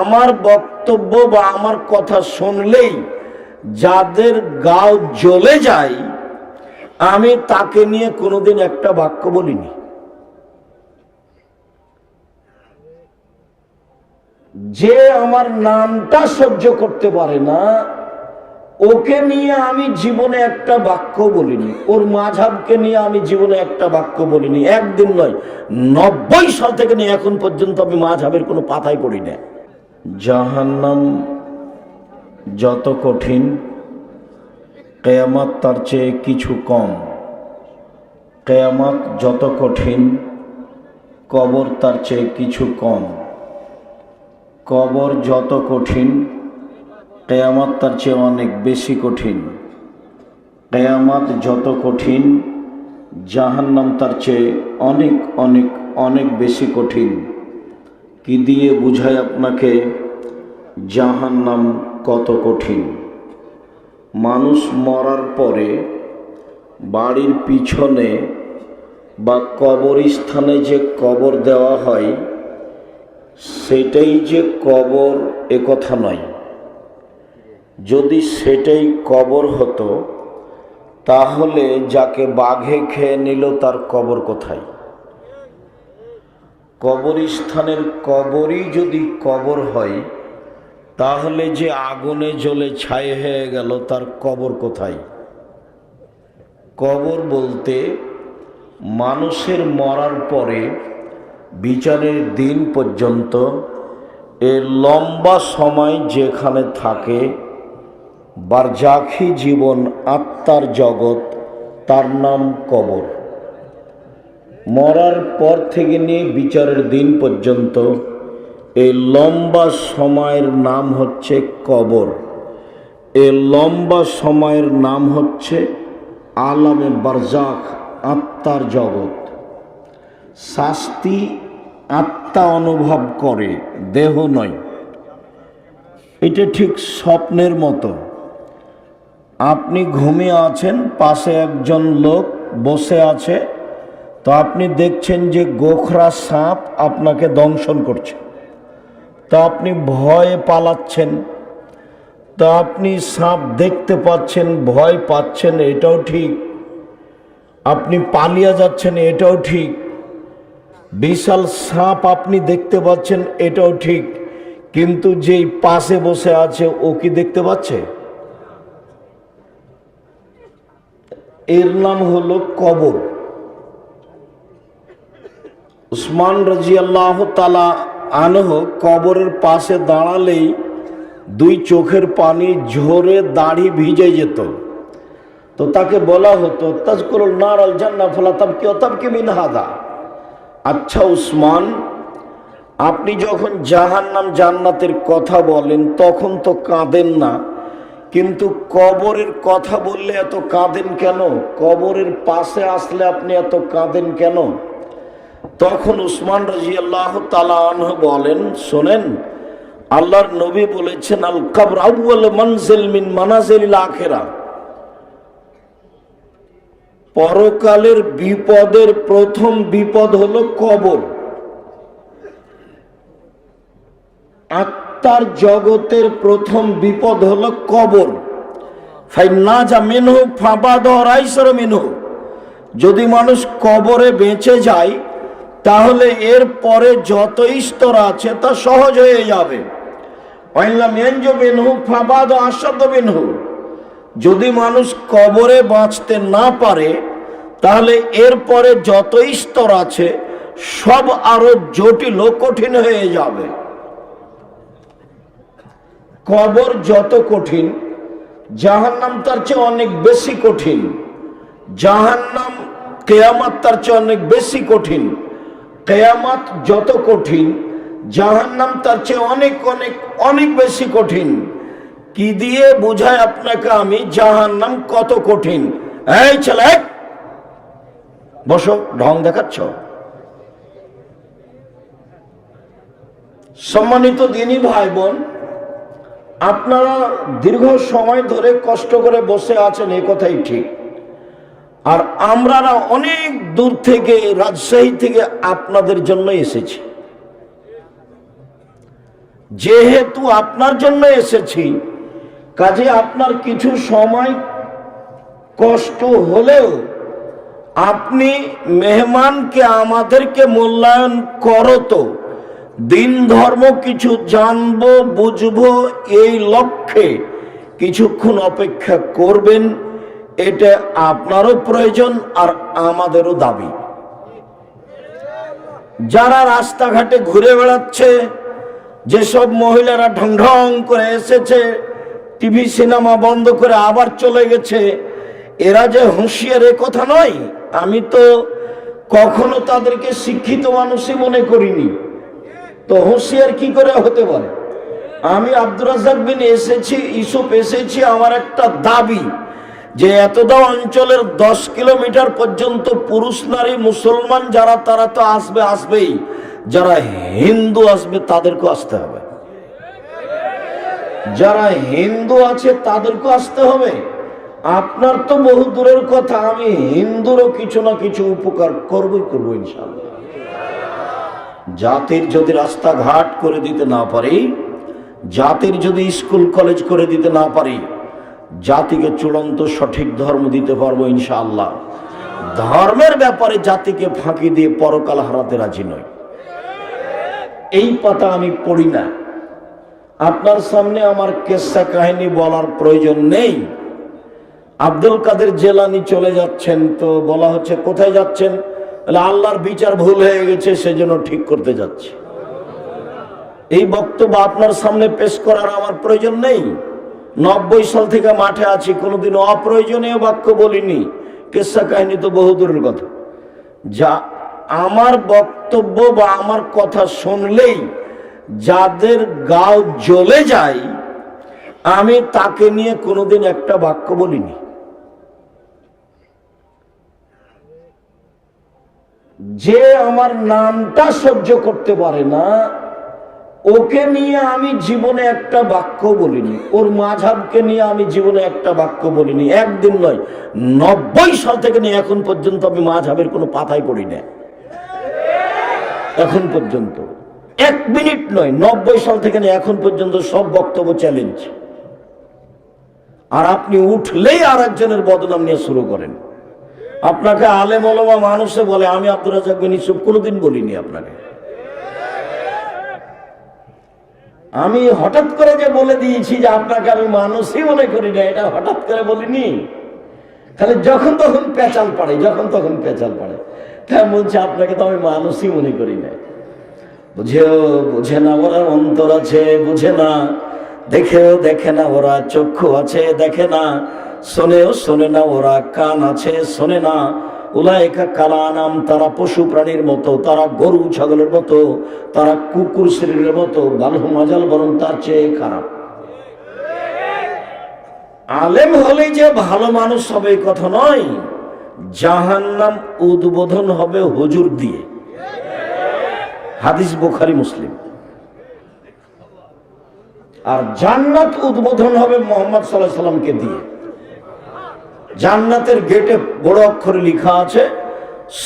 আমার বক্তব্য বা আমার কথা শুনলেই যাদের গাও জ্বলে যায়, আমি তাকে নিয়ে কোনোদিন একটা বাক্য বলিনি। যে আমার নামটা সহ্য করতে পারে না, ওকে নিয়ে আমি জীবনে একটা বাক্য বলিনি। ওর মাঝাবকে নিয়ে আমি জীবনে একটা বাক্য বলিনি। একদিন নয়, নব্বই সাল থেকে নিয়ে এখন পর্যন্ত আমি মাঝাবের কোনো পাতায় পড়ি না জাহান্নাম যত কঠিন, কেয়ামাত তার চেয়ে কিছু কম। কেয়ামাত যত কঠিন, কবর তার চেয়ে কিছু কম। কবর যত কঠিন, কেয়ামাত তার চেয়ে অনেক বেশি কঠিন। কেয়ামাত যত কঠিন, জাহান্নাম তার চেয়ে অনেক অনেক অনেক বেশি কঠিন। কি দিয়ে বুঝায় আপনাকে জাহান নাম কত কঠিন? মানুষ মরার পরে বাড়ির পিছনে বা কবরস্থানে যে কবর দেওয়া হয়, সেটাই যে কবর এ কথা নয়। যদি সেটাই কবর হতো, তাহলে যাকে বাঘে খেয়ে নিল তার কবর কোথায়? কবরস্থানের কবরই যদি কবর হয়, তাহলে যে আগুনে জ্বলে ছাই হয়ে গেল, তার কবর কোথায়? কবর বলতে মানুষের মরার পরে, বিচারের দিন পর্যন্ত এর লম্বা সময় যেখানে থাকে, বারজাখি জীবন আত্মার জগৎ, তার নাম কবর। মরার পর থেকে নিয়ে বিচারের দিন পর্যন্ত এই লম্বা সময়ের নাম হচ্ছে কবর। এই লম্বা সময়ের নাম হচ্ছে আলামে বারজাখ আত্মার জগৎ। শাস্তি আত্মা অনুভব করে, দেহ নয়। এটা ঠিক স্বপ্নের মতো। আপনি ঘুমিয়ে আছেন, পাশে একজন লোক বসে আছে তো আপনি দেখছেন যে গোখরা সাপ আপনাকে দংশন করছে। তো আপনি ভয়ে পালাচ্ছেন। তো আপনি সাপ দেখতে পাচ্ছেন, ভয় পাচ্ছেন, এটাও ঠিক। আপনি পালিয়ে যাচ্ছেন, এটাও ঠিক। বিশাল সাপ আপনি দেখতে পাচ্ছেন, এটাও ঠিক। কিন্তু যেই পাশে বসে আছে, ও কি দেখতে পাচ্ছে? এর নাম হলো কবর। উসমান রাজি আল্লাহ তালা আনহ কবরের পাশে দাঁড়ালেই দুই চোখের পানি ঝরে দাড়ি ভিজে যেত। তো তাকে বলা হতো তাজকুল নার আল জান্না ফলা তাবকি অতাবকি মিন হাদা। আচ্ছা উসমান, আপনি যখন জাহান্নাম জান্নাতের কথা বলেন, তখন তো কাঁদেন না। কিন্তু কবরের কথা বললে এত কাঁদেন কেন? কবরের পাশে আসলে আপনি এত কাঁদেন কেন? তখন উসমান রাজি আল্লাহ বলেন, শোনেন, আল্লাহর নবী বলেছেন, আল কবর আউ্ল মনজিল মিন মানাজিল আখেরা। পরকালের বিপদের প্রথম বিপদ হলো কবর। আত্মার জগতের প্রথম বিপদ হলো কবর। ফাইনা যা মেনহ, ফাবাদ রাইসর মেনহ। যদি মানুষ কবরে বেঁচে যায় তাহলে এর পরে যত স্তর আছে তা সহজ হয়ে যাবে। যদি মানুষ কবরে বাঁচতে না পারে, তাহলে এরপরে যত স্তর আছে, সব আরও জটিল কঠিন হয়ে যাবে। কবর যত কঠিন, জাহান্নাম তার চেয়ে অনেক বেশি কঠিন। জাহান্নাম কেয়ামাত তার চেয়ে অনেক বেশি কঠিন। কেয়ামাত যত কঠিন, জাহান্নাম তার চেয়ে অনেক অনেক অনেক বেশি কঠিন। কি দিয়ে বুঝায় আপনাকে আমি, জাহান্নাম কত কঠিন? এই ছেলে, বসো, ঢং দেখাচ্ছ? সম্মানিত দিনী ভাই বোন আপনারা দীর্ঘ সময় ধরে কষ্ট করে বসে আছেন, এ কথাই ঠিক। আর আমরা অনেক দূর থেকে, রাজশাহী থেকে আপনাদের জন্য এসেছি। যেহেতু আপনার জন্য এসেছি, কাজে আপনার কিছু সময় কষ্ট হলেও আপনি মেহমানকে আমাদেরকে মূল্যায়ন করো তো। দিন ধর্ম কিছু জানব, বুঝব, এই লক্ষ্যে কিছুক্ষণ অপেক্ষা করবেন। এটা আপনারও প্রয়োজন আর আমাদেরও দাবি। যারা রাস্তাঘাটে ঘুরে বেড়াচ্ছে, যেসব মহিলারা ঢং ঢং করে এসেছে, টিভি, সিনেমা বন্ধ করে আবার চলে গেছে, এরা যে হুঁশিয়ার এ কথা নয়, আমি তো কখনো তাদেরকে শিক্ষিত মানুষই মনে করিনি। তো হুঁশিয়ার কি করে হতে পারে? আমি আব্দুর রাজাক বিন এসেছি, ইসুফ এসেছি, আমার একটা দাবি যে এতদা অঞ্চলের দশ কিলোমিটার পর্যন্ত পুরুষ নারী মুসলমান যারা, তারা তো আসবে, আসবেই। যারা হিন্দু আসবে, তাদেরকেও আসতে হবে। যারা হিন্দু আছে, তাদেরকেও আসতে হবে। আপনার তো বহু দূরের কথা, আমি হিন্দুরও কিছু না কিছু উপকার করবই করব ইনশাল্লাহ জাতির যদি রাস্তাঘাট করে দিতে না পারি, জাতির যদি স্কুল, কলেজ করে দিতে না পারি জাতিকে চূড়ান্ত সঠিক ধর্ম দিতে পারব ইনশাআল্লাহ। ধর্মের ব্যাপারে জাতিকে ফাঁকি দিয়ে পরকাল হারাতে রাজি নয় এই পাতা আমি পড়ি না। আপনার সামনে আমার কেসা কাহিনী বলার প্রয়োজন নেই। আব্দুল কাদের জেলানি চলে যাচ্ছেন তো বলা হচ্ছে কোথায় যাচ্ছেন? আল্লাহর বিচার ভুল হয়ে গেছে, সেজন্য ঠিক করতে যাচ্ছে। এই বক্তব্য আপনার সামনে পেশ করার আমার প্রয়োজন নেই। নব্বই সাল থেকে মাঠে আছি, কোনোদিন অপ্রয়োজনীয় বাক্য বলিনি। কেসা কাহিনী তো বহুদূরের কথা। যা আমার বক্তব্য বা আমার কথা শুনলেই যাদের গাও জ্বলে যায়, আমি তাকে নিয়ে কোনোদিন একটা বাক্য বলিনি। যে আমার নামটা সহ্য করতে পারে না ওকে নিয়ে আমি জীবনে একটা বাক্য বলিনি। ওর মাঝাবকে নিয়ে আমি জীবনে একটা বাক্য বলিনি। একদিন নয়, নব্বই সাল থেকে নিয়ে এখন পর্যন্ত আমি মাঝাবের কোনো পাতায় পড়ি না এখন পর্যন্ত। এক মিনিট নয়, নব্বই সাল থেকে নিয়ে এখন পর্যন্ত সব বক্তব্য চ্যালেঞ্জ আর আপনি উঠলেই আর একজনের বদনাম নিয়ে শুরু করেন। আপনাকে আলেম অলমা মানুষে বলে, আমি আব্দুল রাজাক বিন কোনোদিন বলিনি আপনাকে। আমি হঠাৎ করে যে বলে দিয়েছি যে আপনাকে আমি মানুষই মনে করি না, এটা হঠাৎ করে বলিনি। তাহলে যখন তখন পেঁচাল পড়ে, যখন তখন পেঁচাল পড়ে। তাই বলছে, আপনাকে তো আমি মানুষই মনে করি না। বুঝেও বুঝে না ওরা অন্তর আছে, বুঝে না। দেখেও দেখে না ওরা চক্ষু আছে, দেখে না। শোনেও শোনে না ওরা কান আছে, শোনে না। উলায়কা কালা নাম তারা পশু প্রাণীর মতো, তারা গরু ছাগলের মতো, তারা কুকুর শরীরের মতো, বালহ মাজাল বরং তার চেয়ে খারাপ। আলেম হলে যে ভালো মানুষ হবে এই কথা নয়, জাহান্নাম উদ্বোধন হবে হুজুর দিয়ে। হাদিস বুখারি, মুসলিম। আর জান্নাত উদ্বোধন হবে মোহাম্মদ সাল্লাহ সাল্লামকে দিয়ে। জান্নাতের গেটে বড় অক্ষরে লেখা আছে,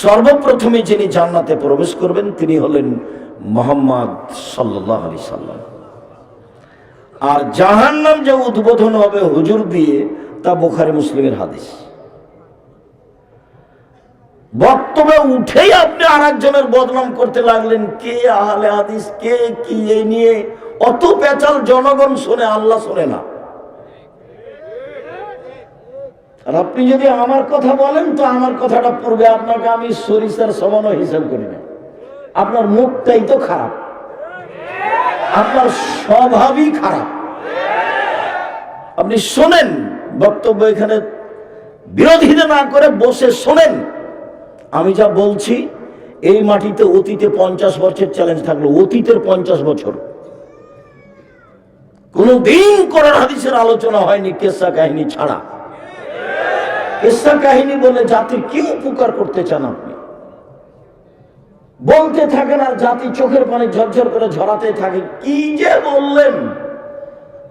সর্বপ্রথমে যিনি জান্নাতে প্রবেশ করবেন তিনি হলেন মোহাম্মদ সাল্লাহ আলি সাল্লাম। আর জাহান্নাম যে উদ্বোধন হবে হুজুর দিয়ে, তা বুখারি মুসলিমের হাদিস। বক্তব্যে উঠেই আপনি আর একজনের বদনাম করতে লাগলেন, কে আহলে হাদিস, কে কি এই নিয়ে? অত পেঁচাল জনগণ শোনে, আল্লাহ শোনে না। আর আপনি যদি আমার কথা বলেন, তো আমার কথাটা পূর্বে আপনাকে আমি সরিষার সমান হিসাব করি না। আপনার মুখটাই তো খারাপ। আপনার স্বভাবই খারাপ। আপনি শোনেন, বক্তব্য এখানে বিরোধিতা না করে বসে শোনেন। আমি যা বলছি, এই মাটিতে অতীতে পঞ্চাশ বছর চ্যালেঞ্জ থাকল, অতীতের পঞ্চাশ বছর। কোনদিন করার হাদিসের আলোচনা হয়নি, কেসা কাহিনী ছাড়া। কেসা কাহিনী বলে জাতির কি উপকার করতে চান আপনি? বলতে থাকেন আর জাতি চোখের পানি ঝরঝর করে ঝরাতে থাকে। কি যে বললেন?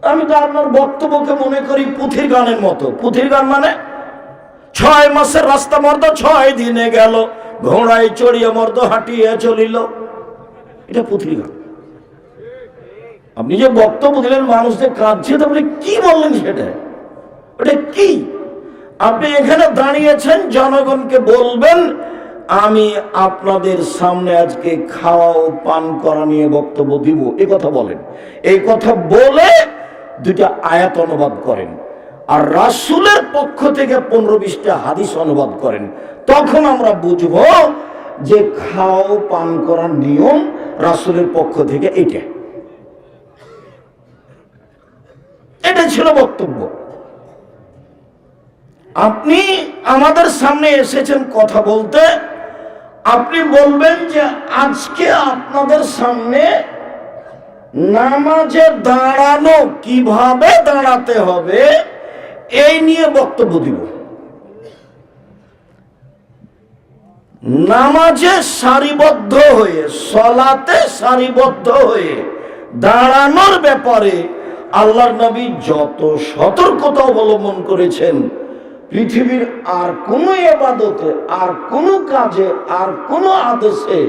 আমি তো আপনার বক্তব্যকে মনে করি পুথির গানের মতো। পুথির গান মানে ছয় মাসের রাস্তা মর্দ ছয় দিনে গেল, ঘোড়ায় চড়িয়ে মর্দ হাঁটিয়ে চলিল। এটা পুথির গান। আপনি যে বক্তব্য দিলেন, মানুষদের কাঁদছে তো আপনি কি বললেন সেটা? ওটা কি? আপনি এখানে দাঁড়িয়েছেন, জনগণকে বলবেন, আমি আপনাদের সামনে আজকে খাওয়া ও পান করা নিয়ে বক্তব্য দিব। এ কথা বলেন। এই কথা বলে দুইটা আয়াত অনুবাদ করেন। আর রাসুলের পক্ষ থেকে পনেরো বিশটা হাদিস অনুবাদ করেন। তখন আমরা বুঝব যে খাও পান করার নিয়ম রাসূলের পক্ষ থেকে এটা। এটা ছিল বক্তব্য। আপনি আমাদের সামনে এসেছেন কথা বলতে। আপনি বলবেন যে আজকে আপনাদের সামনে নামাজে দাঁড়ানো কীভাবে দাঁড়াতে হবে, এই নিয়ে বক্তব্য দিব। নামাজে সারিবদ্ধ হয়ে, সলাতে সারিবদ্ধ হয়ে দাঁড়ানোর ব্যাপারে আল্লাহর নবী যত সতর্কতা অবলম্বন করেছেন পৃথিবীর আর কোনো এবাদতে আর কোনো কাজে, আর কোনো আদেশে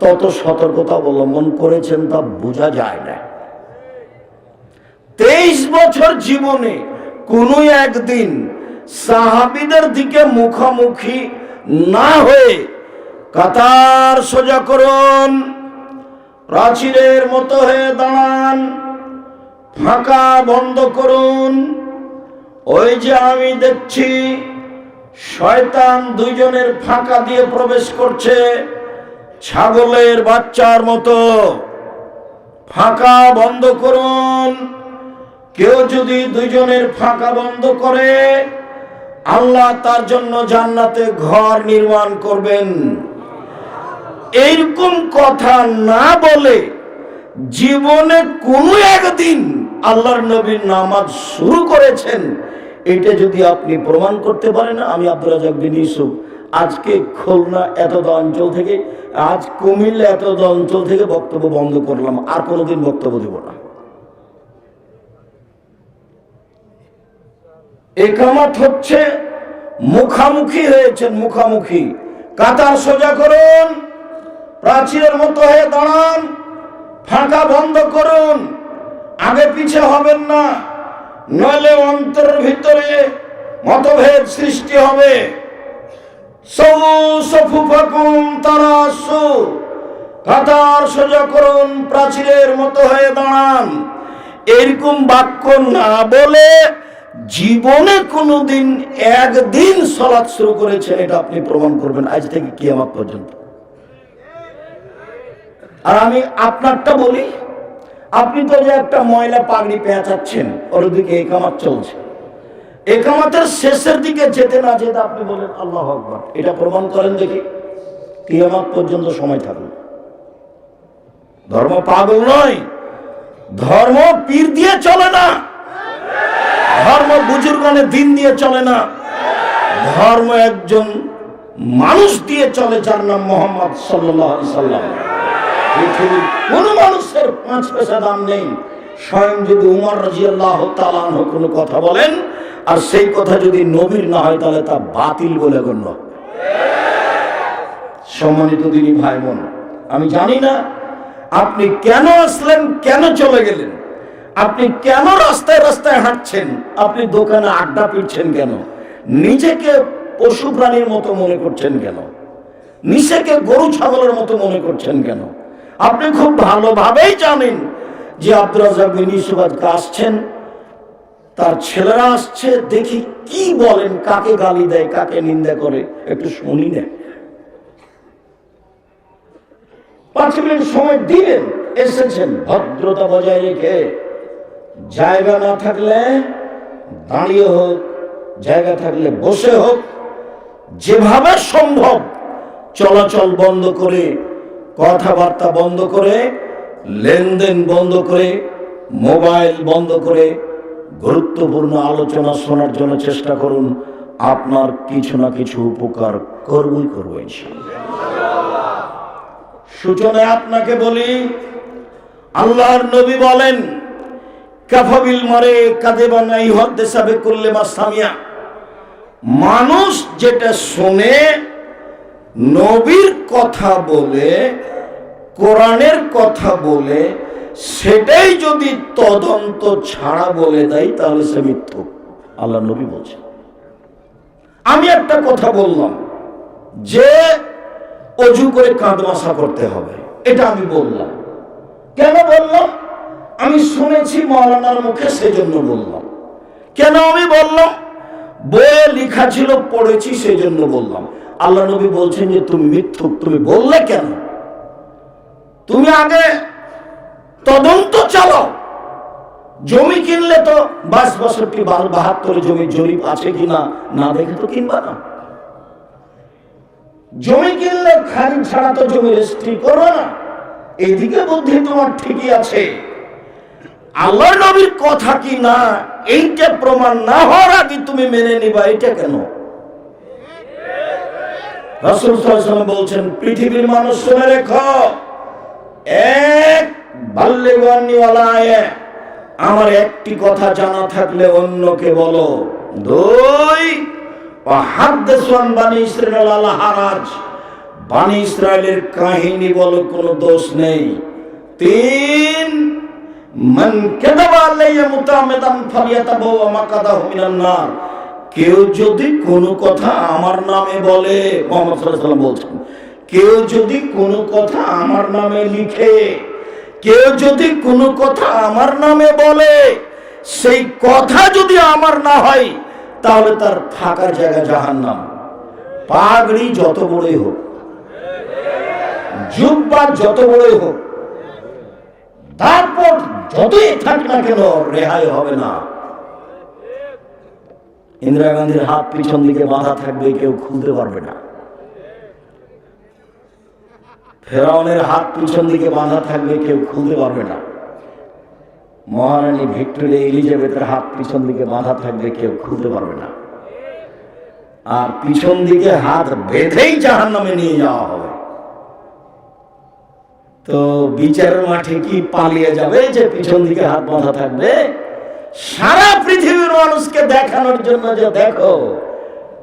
তত সতর্কতা অবলম্বন করেছেন তা বোঝা যায় না। তেইশ বছর জীবনে কোনো একদিন সাহাবিদের দিকে মুখোমুখি না হয়ে কাতার সোজা করুন, প্রাচীরের মতো হয়ে দাঁড়ান, ফাঁকা বন্ধ করুন ওই যে আমি দেখছি, শয়তান দুইজনের ফাঁকা দিয়ে প্রবেশ করছে, ছাগলের বাচ্চার মতো। ফাঁকা বন্ধ করুন। কেউ যদি দুইজনের ফাঁকা বন্ধ করে, আল্লাহ তার জন্য জান্নাতে ঘর নির্মাণ করবেন। এইরকম কথা না বলে জীবনে কোনো একদিন আল্লাহর নবীর নামাজ শুরু করেছেন। এটা যদি আপনি প্রমাণ করতে পারেন, আমি আব্দুল রাজাক বিন ইউসুফ। আজকে খুলনা এতদ অঞ্চল থেকে, আজ কুমিল্লা এতদ অঞ্চল থেকে বক্তব্য বন্ধ করলাম, আর কোনোদিন বক্তব্য দেব না। একামাত হচ্ছে, মুখামুখি হয়েছেন মুখামুখি। কাতার সোজা করুন, প্রাচীরের মতো হয়ে দাঁড়ান, ফাঁকা বন্ধ করুন। আগে পিছে হবেন না, নইলে অন্তর ভিতরে মতভেদ সৃষ্টি হবে। কাতার সোজা করুন, প্রাচীরের মতো হয়ে দাঁড়ান। এরকম বাক্য না বলে জীবনে কোনোদিন একদিন সলাৎ শুরু করেছেন, এটা আপনি প্রমাণ করবেন আজ থেকে কিয়ামত পর্যন্ত। আর আমি আপনারটা বলি আপনি তো যে একটা ময়লা পাগড়ি পেঁচাচ্ছেন, ওর দিকে একামাত চলছে। একামাতের শেষের দিকে যেতে না যেতে আপনি বলেন, আল্লাহ আকবর। এটা প্রমাণ করেন দেখি, কিয়ামত পর্যন্ত সময় থাকবে ধর্ম পাগল নয়, ধর্ম পীর দিয়ে চলে না। ধর্ম বুজুর্গানে দিন দিয়ে চলে না। ধর্ম একজন মানুষ দিয়ে চলে, যার নাম মোহাম্মদ সাল্লাম। পৃথিবীর মানুষের পাঁচ পয়সা দাম নেই। স্বয়ং যদি উমর রাজি আল্লাহ কোনো কথা বলেন, আর সেই কথা যদি নবীর না হয়, তাহলে তা বাতিল বলে গণ্য। সম্মানিত দিনী ভাই বোন আমি জানি না আপনি কেন আসলেন, কেন চলে গেলেন, আপনি কেন রাস্তায় রাস্তায় হাঁটছেন, আপনি দোকানে আড্ডা পিটছেন কেন, নিজেকে পশু প্রাণীর মতো মনে করছেন কেন, নিজেকে গরু, ছাগলের মতো মনে করছেন কেন আপনি খুব ভালোভাবেই জানেন যে আব্দুল আসছেন। তার ছেলেরা আসছে, দেখি কি বলেন, কাকে গালি দেয়, কাকে নিন্দা করে, একটু শুনি না পাঁচ মিনিট সময় দিলেন, এসেছেন, ভদ্রতা বজায় রেখে। জায়গা না থাকলে দাঁড়িয়ে হোক, জায়গা থাকলে বসে হোক, যেভাবে সম্ভব চলাচল বন্ধ করে কথাবার্তা বন্ধ করে, লেনদেন বন্ধ করে, মোবাইল বন্ধ করে গুরুত্বপূর্ণ আলোচনা শোনার জন্য চেষ্টা করুন। আপনার কিছু না কিছু উপকার করবই করব সূচনায় আপনাকে বলি, আল্লাহর নবী বলেন, কাফাবিল মারে কাদে বানাই হদ্দে সাবে করলে মা সামিয়া। মানুষ যেটা শোনে নবীর কথা বলে, কোরআনের কথা বলে, সেটাই যদি তদন্ত ছাড়া বলে দেয়, তাহলে সে মিথ্যু। আল্লাহ নবী বলছে। আমি একটা কথা বললাম, যে অজু করে কাঁদমাশা করতে হবে। এটা আমি বললাম। কেন বললাম? আমি শুনেছি মৌলানার মুখে সেজন্য বললাম। কেন আমি বললাম? বইয়ে লেখা ছিল, পড়েছি, সেজন্য বললাম। আল্লাহ নবী বলছেন যে তুমি মিথ্যুক, তুমি বললে কেন? তুমি আগে তদন্ত চালাও। জমি কিনলে তো বাস বাষট্টি বাল বাহাত্তর জমি জরিপ আছে কিনা না দেখে তো কিনবা না। জমি কিনলে খালি ছাড়া তো জমি রেজিস্ট্রি করবে না। এদিকে বুদ্ধি তোমার ঠিকই আছে। আল্লাহ নবীর কথা কি না, এইটা প্রমাণ না হওয়ার আগে তুমি মেনে নিবা, এটা কেন? রাসূল বলছেন, পৃথিবীর মানুষ শুনে রেখো, এক আমার একটি কথা জানা থাকলে অন্যকে বলো। দুই হারাজ কাহিনী বলো কোনো দোষ নেই। তিন, মান কাযাবা আলাইয়া মুতাআমিদান ফালিয়াতাবাওয়া মাকাদাহু মিনান নার কেউ যদি কোনো কথা আমার নামে বলে, মোহাম্মদ বলছেন, কেউ যদি কোনো কথা আমার নামে লিখে, কেউ যদি কোনো কথা আমার নামে বলে, সেই কথা যদি আমার না হয়, তাহলে তার থাকার জায়গা জাহান নাম পাগড়ি যত বড়ই হোক, জুব্বা যত বড়ই হোক তারপর যতই থাক না কেন, রেহাই হবে না। ইন্দিরা গান্ধীর হাত পিছন দিকে বাঁধা থাকবে, কেউ খুলতে পারবে না। ফেরাউনের হাত পিছন দিকে বাঁধা থাকবে, কেউ খুলতে পারবে না। মহারানী ভিক্টোরিয়া এলিজাবেথের হাত পিছন দিকে বাঁধা থাকবে, কেউ খুলতে পারবে না। আর পিছন দিকে হাত বেঁধেই জাহান নামে নিয়ে যাওয়া হবে। তো বিচারের মাঠে কি পালিয়ে যাবে যে পিছন দিকে হাত বাঁধা থাকবে? সারা পৃথিবীর মানুষকে দেখানোর জন্য যে দেখো,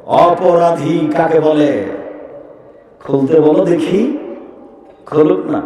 অপরাধী কাকে বলে? খুলতে বলো দেখি। খুলুক না।